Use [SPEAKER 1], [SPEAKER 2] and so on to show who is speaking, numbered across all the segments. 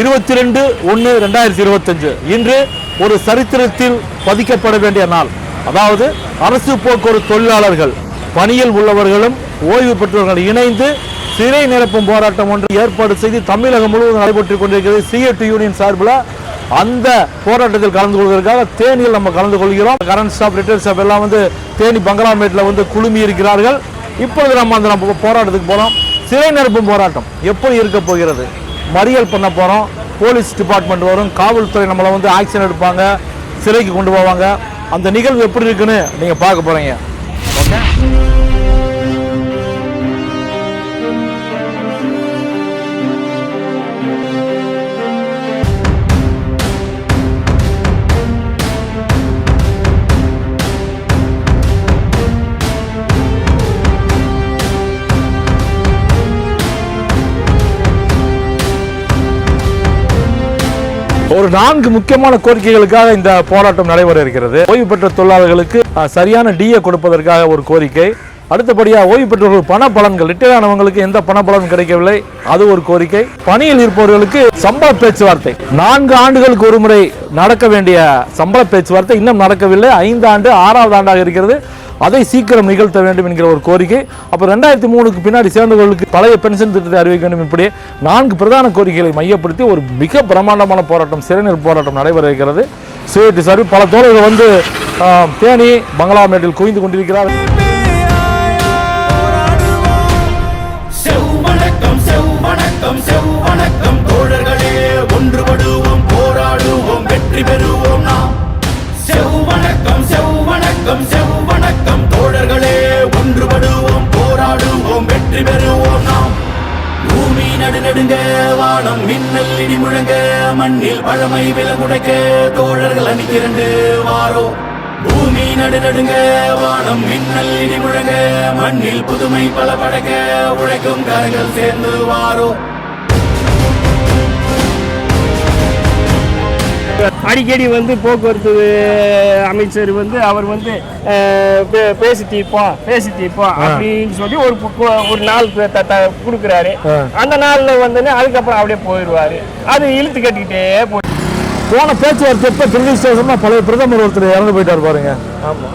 [SPEAKER 1] இருபத்தி ரெண்டு ஒன்று ரெண்டாயிரத்தி இருபத்தஞ்சு. இன்று ஒரு சரித்திரத்தில் பதிக்கப்பட வேண்டிய நாள். அதாவது அரசு போக்குவரத்து தொழிலாளர்கள் பணியில் உள்ளவர்களும் ஓய்வு பெற்றவர்கள் இணைந்து சிறை நிரப்பும் போராட்டம் ஒன்று ஏற்பாடு செய்து தமிழகம் முழுவதும் நடைபெற்றுக் கொண்டிருக்கிறது. சிஎட்டு யூனியன் சார்பில் அந்த போராட்டத்தில் கலந்து கொள்வதற்காக தேனியில் நம்ம கலந்து கொள்கிறோம். கரண்ட் ஸ்டாப் ரிட்டர்ன் ஸ்டாப் எல்லாம் வந்து தேனி பங்களாமேட்டில் வந்து குழுமி இருக்கிறார்கள் இப்பொழுது நம்ம அந்த நம்ம போராட்டத்துக்கு போகிறோம் சிறை நிரப்பும் போராட்டம் எப்படி இருக்க போகிறது? மறியல் பண்ண போகிறோம் போலீஸ் டிபார்ட்மெண்ட் வரும். காவல்துறை நம்மளை வந்து ஆக்ஷன் எடுப்பாங்க. சிறைக்கு கொண்டு போவாங்க. அந்த நிகழ்வு எப்படி இருக்குன்னு நீங்கள் பார்க்க போகிறீங்க ஓகே? ஒரு நான்கு முக்கியமான கோரிக்கைகளுக்காக இந்த போராட்டம் நடைபெற இருக்கிறது. ஓய்வு பெற்ற தொழிலாளர்களுக்கு சரியான டிஏ கொடுப்பதற்காக ஒரு கோரிக்கை. அடுத்தபடியாக ஓய்வு பெற்றவர்கள் பண பலன்கள் ரிட்டையர் ஆனவங்களுக்கு எந்த பண பலன் கிடைக்கவில்லை அது ஒரு கோரிக்கை. பணியில் இருப்பவர்களுக்கு சம்பள பேச்சுவார்த்தை. நான்கு ஆண்டுகளுக்கு ஒரு முறை நடக்க வேண்டிய சம்பள பேச்சுவார்த்தை இன்னும் நடக்கவில்லை. ஐந்து ஆண்டு ஆறாவது ஆண்டாக இருக்கிறது. அதை சீக்கிரம் நிகழ்த்த வேண்டும் என்கிற ஒரு கோரிக்கை. அப்போ ரெண்டாயிரத்தி மூணுக்கு பின்னாடி சேர்ந்தவர்களுக்கு பழைய பென்ஷன் திட்டத்தை அறிவிக்க வேண்டும் இப்படி நான்கு பிரதான கோரிக்கைகளை மையப்படுத்தி ஒரு மிக பிரம்மாண்டமான போராட்டம் சிறைநீர் போராட்டம் நடைபெற இருக்கிறது சிஐடி சார்பில் பல தோழர்கள் வந்து தேனி பங்களாமேட்டில் குவிந்து கொண்டிருக்கிறார்.
[SPEAKER 2] செவ்வணக்கம் செவ்வணக்கம் செவ்வணக்கம். தோழர்களே ஒன்றுபடுவோம் போராடுவோம் வெற்றி பெறுவோம் நாம். செவ்வணக்கம் செவ்வணக்கம் வெற்றி பெறுவோம் நாம். பூமி நடுநடுங்க வானம் மின்னல் இடி முழங்க மண்ணில் பழமை விலங்குடைக்க தோழர்கள் அணிதிரண்டு வாரோ. பூமி நடுநடுங்க வானம் மின்னல் இடி முழங்க மண்ணில் புதுமை பல படக்க உழைக்கும் கரங்கள் சேர்ந்து வாரோ.
[SPEAKER 3] அடிக்கடி வந்து போக்குவரத்து அமைச்சர் வந்து அவர் வந்து பேசி தீர்ப்போம் பேசி தீர்ப்போம் அப்படின்னு சொல்லி ஒரு ஒரு நாள் கொடுக்குறாரு. அந்த நாள்ல வந்து அதுக்கப்புறம் அப்படியே போயிடுவாரு. அது இழுத்து கட்டிக்கிட்டே போய்
[SPEAKER 1] போன பேச்சுவார்த்தை எப்போ துரதிருஷ்டவசமா பழைய பிரதமர் ஒருத்தர் இறந்து போயிட்டார் பாருங்க.
[SPEAKER 3] ஆமா.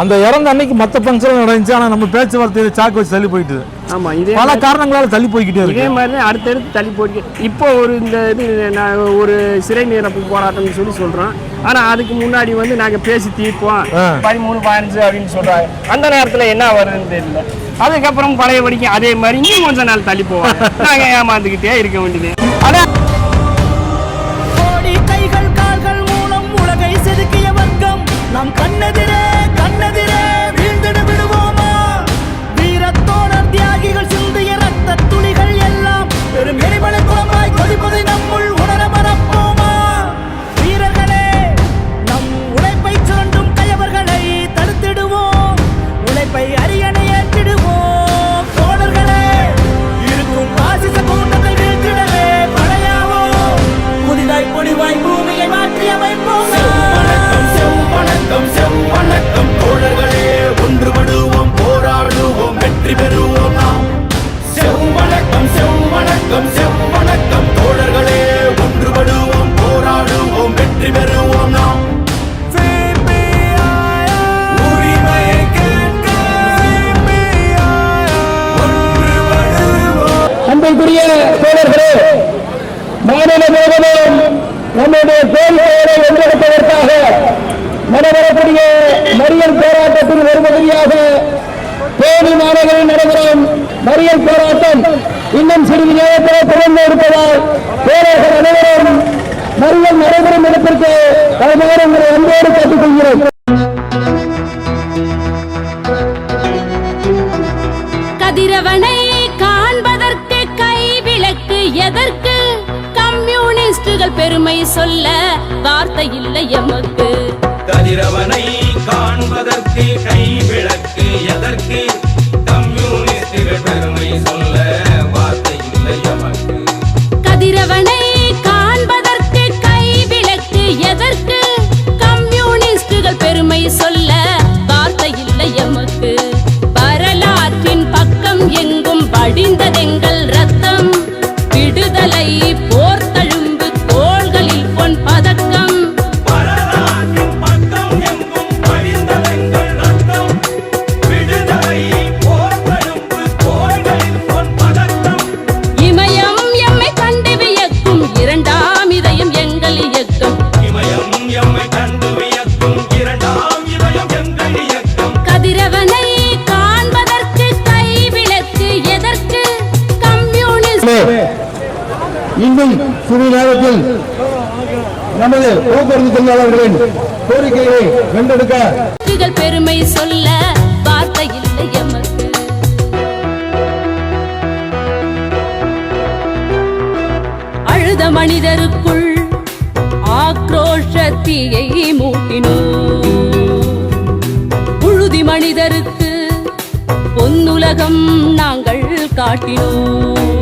[SPEAKER 1] அந்த இறந்த அன்னைக்கு மற்ற ஃபங்க்ஷன் நடந்துச்சு. ஆனால் நம்ம பேச்சுவார்த்தையை சாக்கு வச்சு தள்ளி போயிட்டு
[SPEAKER 3] ஆமா இதே
[SPEAKER 1] பல காரணங்களால தள்ளி போய்கிட்டே
[SPEAKER 3] இதே
[SPEAKER 1] இருக்கு.
[SPEAKER 3] மாதிரி தான் அடுத்தடுத்து தள்ளி போட்டு இப்போ ஒரு இந்த இது நான் ஒரு சிறை நிரப்பு போராட்டம்னு சொல்லி சொல்றோம். ஆனா அதுக்கு முன்னாடி வந்து நாங்க பேசி தீர்ப்போம். பதிமூணு பதினஞ்சு அப்படின்னு சொல்றாங்க. அந்த நேரத்துல என்ன வருதுன்னு தெரியல. அதுக்கப்புறம் பழைய படிக்கும் அதே மாதிரி இன்னும் கொஞ்ச நாள் தள்ளி போவாங்க. நாங்க ஏமாந்துக்கிட்டே இருக்க வேண்டியது. அதான்.
[SPEAKER 4] கோடி கைகள் கால்கள் மூலம் உலகை செதுக்கிய வர்க்கம். நாம் கண்ணெதிரே கண்ணெதிரே வீழ்ந்திட விடுவோமா? வீரத்தோழர் தியாகிகள் சிந்திய ரத்த துளிகள் எல்லாம் பெரும் எரிமலை குளமாய் கொதிப்பதை நம்முள்
[SPEAKER 5] பகுதியாக தேனி மாநகரில் நடைபெறும் மறியல் போராட்டம் இன்னும் சிறிது நேரத்தில் தொடர்ந்து இருப்பதால் தோழர்கள் அனைவரும் மறியல் நடைபெறும் இடத்திற்கு வருமாறு உங்களை அன்போடு கேட்டுக்கொள்கிறோம்.
[SPEAKER 6] கதிரவனை காண்பதற்கு கைவிளக்கு எதற்கு? கம்யூனிஸ்டுகள் பெருமை சொல்ல வார்த்தை இல்லை எமக்கு.
[SPEAKER 2] கதிரவனை காண்பதற்கு
[SPEAKER 5] போக்குவரத்து தொழிலாளர்களின் கோரிக்கையை வென்றெடுக்க.
[SPEAKER 6] பெருமை சொல்ல வார்த்தை இல்லை எமக்கு. அழுத மனிதருக்குள் ஆக்ரோஷத்தியை மூட்டினோ புழுதி மனிதருக்கு பொன்னுலகம் நாங்கள் காட்டினோம்.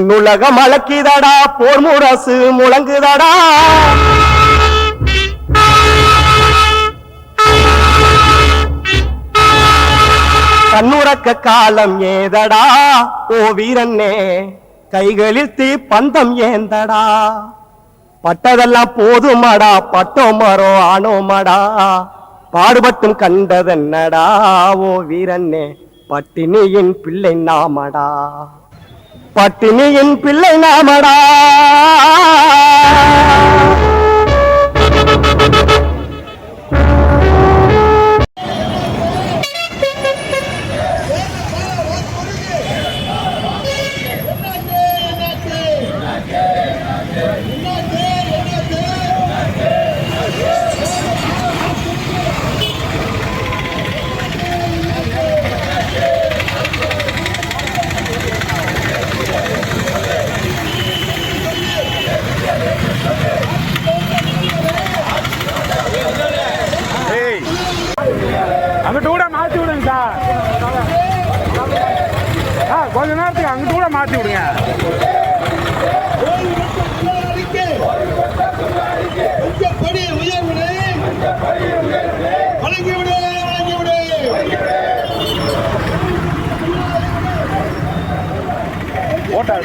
[SPEAKER 7] உன்னுலகம் அழக்கிதடா போர் முரசு முழங்குதடா. கண்ணுறக்க காலம் ஏதடா ஓ வீரன்னே கைகளில் தீ பந்தம் ஏந்தடா. பட்டதெல்லாம் போதுமாடா பட்டோமரோ ஆனோமாடா. பாடுபட்டும் கண்டதென்னடா ஓ வீரன்னே பட்டினியின் பிள்ளை நாமடா. பட்டினியின் பிள்ளை நாமடா.
[SPEAKER 8] ஓட்டா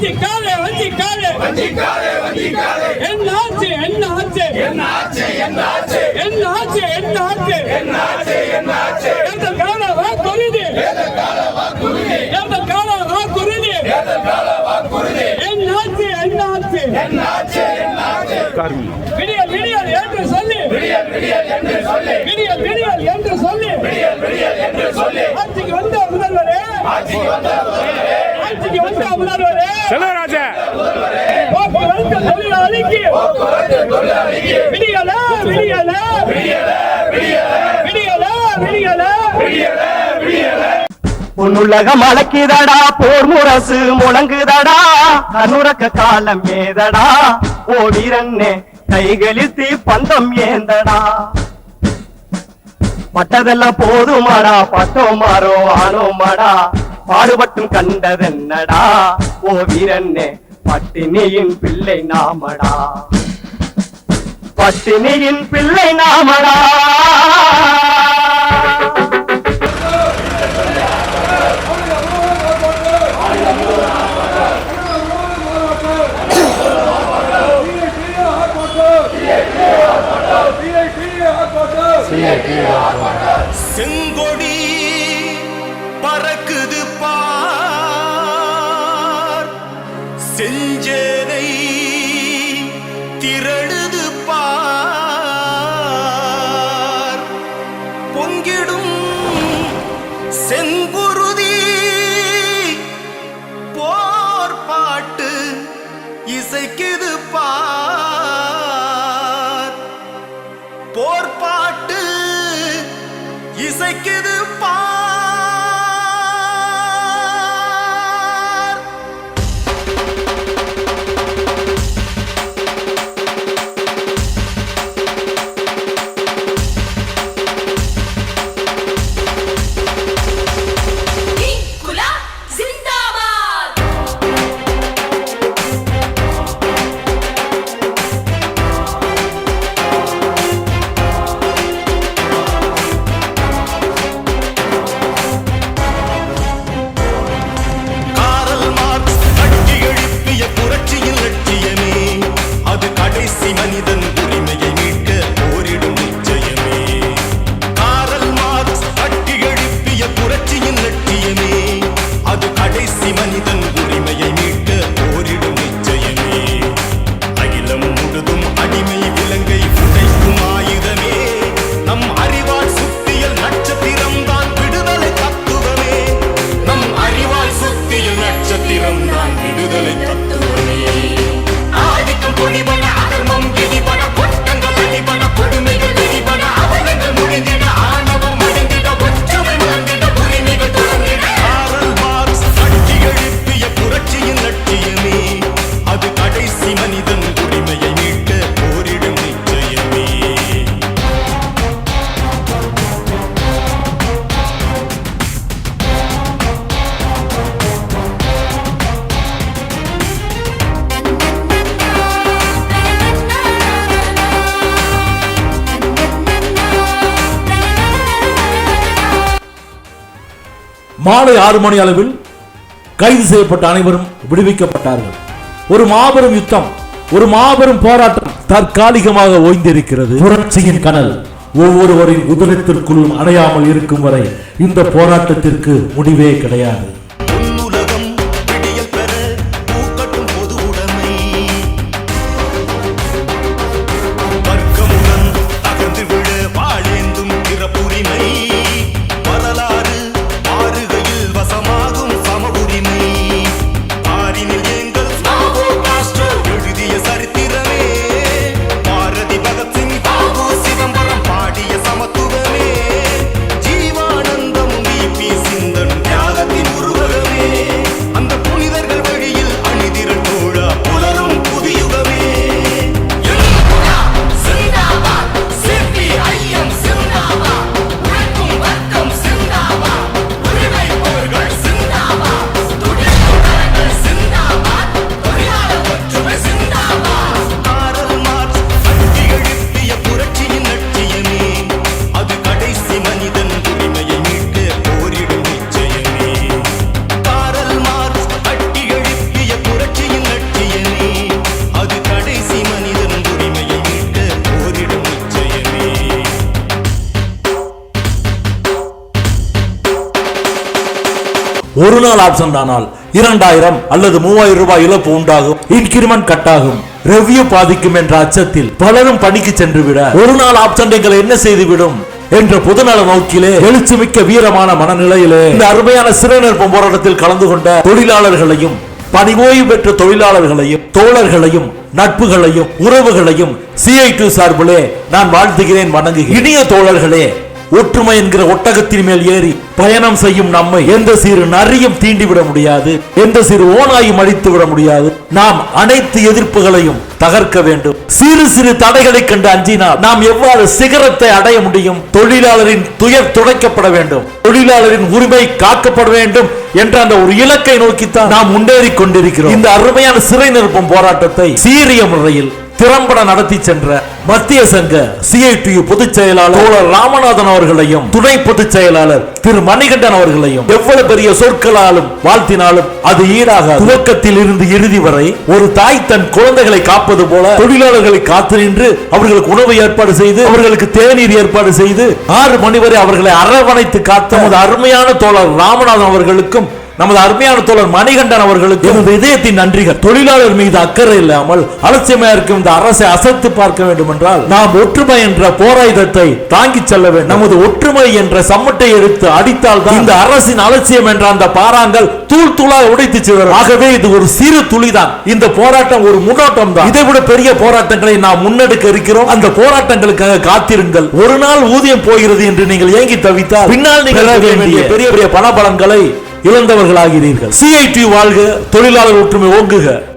[SPEAKER 7] தொழிலாளியே வஞ்சிக்காதே வஞ்சிக்காதே என்ன ஆச்சு என்ன ஆச்சு. என்ன ஆச்சு என்ன ஆச்சு. எந்த கால வாக்குறுதி எந்த கால வாக்குறுதி என்னாச்சு என்னாச்சு விடியல் விடியல் என்று சொல்லி. விடியல் விடியல் என்று சொல்லி. ஆட்சிக்கு வந்த முதல்வரே. ஆட்சிக்கு வந்த முதல்வரே.
[SPEAKER 8] செல்வராஜா
[SPEAKER 7] தொழிலாளிக்கு விடியல விடியல விடியல விடியல உன்னுலகம் அழக்கிதடா போர் முரசு முழங்குதடா கண்ணுறக்க காலம் ஏதடா ஓ வீரன்னே கைகளில் தீ பந்தம் ஏந்தடா. பட்டதெல்லாம் போதுமாடா பட்டோமாரோ ஆனோமாடா பாடுபட்டும் கண்டதென்னடா? ஓ வீரன்னே பட்டினியின் பிள்ளை நாமடா. பட்டினியின் பிள்ளை நாமடா.
[SPEAKER 9] இசைக்குது பார்
[SPEAKER 10] மாலை ஆறு மணி அளவில் கைது செய்யப்பட்ட அனைவரும் விடுவிக்கப்பட்டார்கள். ஒரு மாபெரும் யுத்தம் ஒரு மாபெரும் போராட்டம் தற்காலிகமாக ஓய்ந்திருக்கிறது. புரட்சியின் கனல் ஒவ்வொருவரின் உதரத்திற்குள்ளும் அடையாமல் இருக்கும் வரை இந்த போராட்டத்திற்கு முடிவே கிடையாது. ஒரு நாள் ஆப்சண்ட் ஆனால் இரண்டாயிரம் அல்லது மூவாயிரம் ரூபாய் இழப்பு உண்டாகும். இன்கிரிமெண்ட் கட்டாகும். ரெவ்யூ பாதிக்கும் என்ற அச்சத்தில் பலரும் பணிக்கு சென்று விட ஒரு நாள் ஆப்சண்ட் எங்களை என்ன செய்துவிடும்? என்ற பொதுநல நோக்கிலே எழுச்சிமிக்க வீரமான மனநிலையிலே இந்த அருமையான சிறைநிற்பம் போராட்டத்தில் கலந்து கொண்ட தொழிலாளர்களையும் பணி ஓய்வு பெற்ற தொழிலாளர்களையும் தோழர்களையும் நட்புகளையும் உறவுகளையும் சிஐடி சார்பிலே நான் வாழ்த்துகிறேன் வணங்குகிறேன். இனிய தோழர்களே ஒற்றுமை என்கிற ஒட்டகத்தின் மேல் ஏறி பயணம் செய்யும் நம்மை எந்த சிறு நரியும் தீண்டிவிட முடியாது எந்த சிறு ஓநாயும் அழித்து விட முடியாது. நாம் அனைத்து எதிர்ப்புகளையும் தகர்க்க வேண்டும். சிறு சிறு தடைகளை கண்டு அஞ்சினால் நாம் எவ்வாறு சிகரத்தை அடைய முடியும்? தொழிலாளரின் துயர் துடைக்கப்பட வேண்டும். தொழிலாளரின் உரிமை காக்கப்பட வேண்டும் என்ற அந்த ஒரு இலக்கை நோக்கித்தான் நாம் முன்னேறி கொண்டிருக்கிறோம். இந்த அருமையான சிறை நிரப்பும் போராட்டத்தை சீரிய முறையில் திறம்பட நடத்தி சென்ற மத்திய சங்க சிஐடியு பொதுச் செயலாளர் தோழர் ராமநாதன் அவர்களையும் துணை பொதுச் செயலாளர் திரு மணிகண்டன் அவர்களையும் எவ்வளவு பெரிய சொற்களாலும் வாழ்த்தினாலும் அது ஈடாக துவக்கத்தில் இருந்து இறுதி வரை ஒரு தாய் தன் குழந்தைகளை காப்பது போல தொழிலாளர்களை காத்து நின்று அவர்களுக்கு உணவு ஏற்பாடு செய்து அவர்களுக்கு தேநீர் ஏற்பாடு செய்து ஆறு மணி வரை அவர்களை அரவணைத்து காத்த அருமையான தோழர் ராமநாதன் அவர்களுக்கும் நமது அருமையான தோழர் மணிகண்டன் அவர்களுக்கு இதயத்தின் நன்றிகள். தொழிலாளர் மீது அக்கறை இல்லாமல் அலட்சியமா இருக்கும் இந்த அரசை அசைத்து பார்க்க வேண்டும் என்றால் நாம் ஒற்றுமை என்ற போராயுதத்தை தாங்கிச் செல்ல வேண்டும். நமது ஒற்றுமை என்ற சம்மட்டை எடுத்து அடித்தால் தான் இந்த அரசின் அலட்சியம் என்ற அந்த பாறாங்கள் தூள் தூளாக உடைத்து சிதறும் ஆகவே இது ஒரு சிறு துளிதான். இந்த போராட்டம் ஒரு முன்னோட்டம் தான் இதை விட பெரிய போராட்டங்களை நாம் முன்னெடுக்க இருக்கிறோம். அந்த போராட்டங்களுக்காக காத்திருங்கள். ஒரு நாள் ஊதியம் போகிறது என்று நீங்கள் ஏங்கி தவித்தால் பின்னால் வேண்டிய பெரிய பெரிய பணபலன்களை இழந்தவர்களாகிறீர்கள். சிஐடி வாழ்க தொழிலாளர் ஒற்றுமை ஓங்குக.